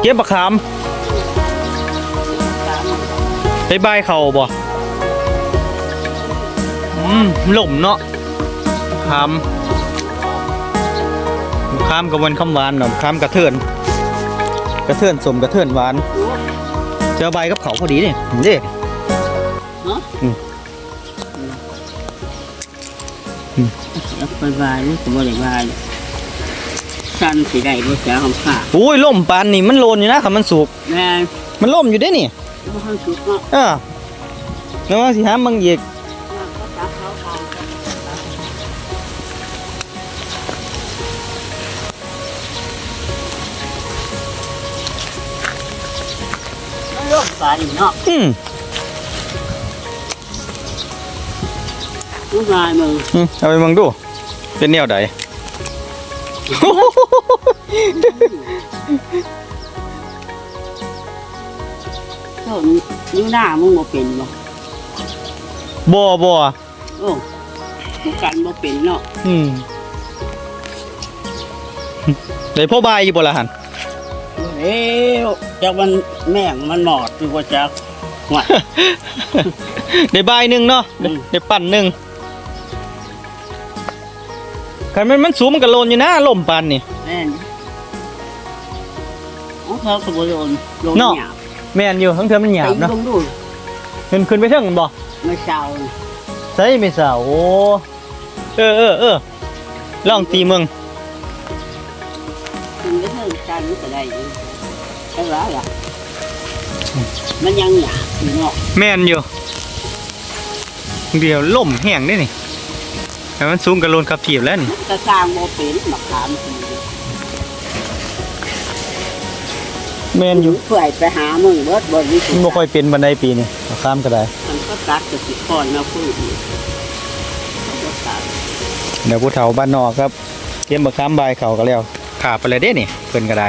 เก็บบักขามไปบายเขาบ่อืมหล่มเนาะขามขามกับวันคำหวานเนาะขามกระเทือนกระเทือนสมกระเทือนหวานเจอใบกับเขาพอดีนี่นี่เนาะอืมแล้วไปบายนี่ก็บ่ได้บาย สั้นสิได้บ่จ้าของข้าโอ้ยล่มปานนี่มันโลนอยู่นะค่ะมันสุกแม่มันล่มอยู่ได้นี่บ่ทันสุกเนาะเออแล้วว่าสิหามังอีกมันลงปานี่เนาะอืมมันบายมึงอืมเอาไปมังดู เป็นแนวใด โทษนิ้วหน้ามึงบ่เป็นบ่บ่บ่โอ้กูกันบ่เป็นเนาะอืมได้พ่อบายอยู่บ่ล่ะหันเอ้วจากมันแม่งมันหมอดอยู่บ่จักหวได้บายหนึงเนาะอืมได้ปั่นหนึง คันมันมันสูงมันก็โลนอยู่นะล่มปานนี่ แม่นอ๋อเขาก็บ่โดนโดนเนาะ หยาบแม่นอยู่ทั้งเทื่อมันหยาบตีเนาะลงดูขึ้นขึ้นไปเทิงกันบ่ไม่เช้าใส่ไม่สาวโอ้เออเออเออลองตีมึงคุณก็เพิ่มกันก็ได้อยู่ใช่แล้วล่ะมันยังหยาบอยู่เนาะแม่นอยู่ เดี๋ยวล่มแห้งได้นี่ แต่มันสูงกับโลนขับถีบแล้วนี่มันก็สร้างโมเป็นมะขามทีแม่นอยู่เพื่อให้ไปหามึงเบิดบนนี้มันบ่ค่อยเป็นบันไดปีนี่ข้ามก็ได้มันก็ตัดกับสิคอนมาพูดอีกมันก็ตัดเดี๋ยวผู้เฒ่าบ้านนอกครับเตรียมบักข้ามบายเขาก็แล้วขาไปเลยเด้นี่เพิ่นก็ได้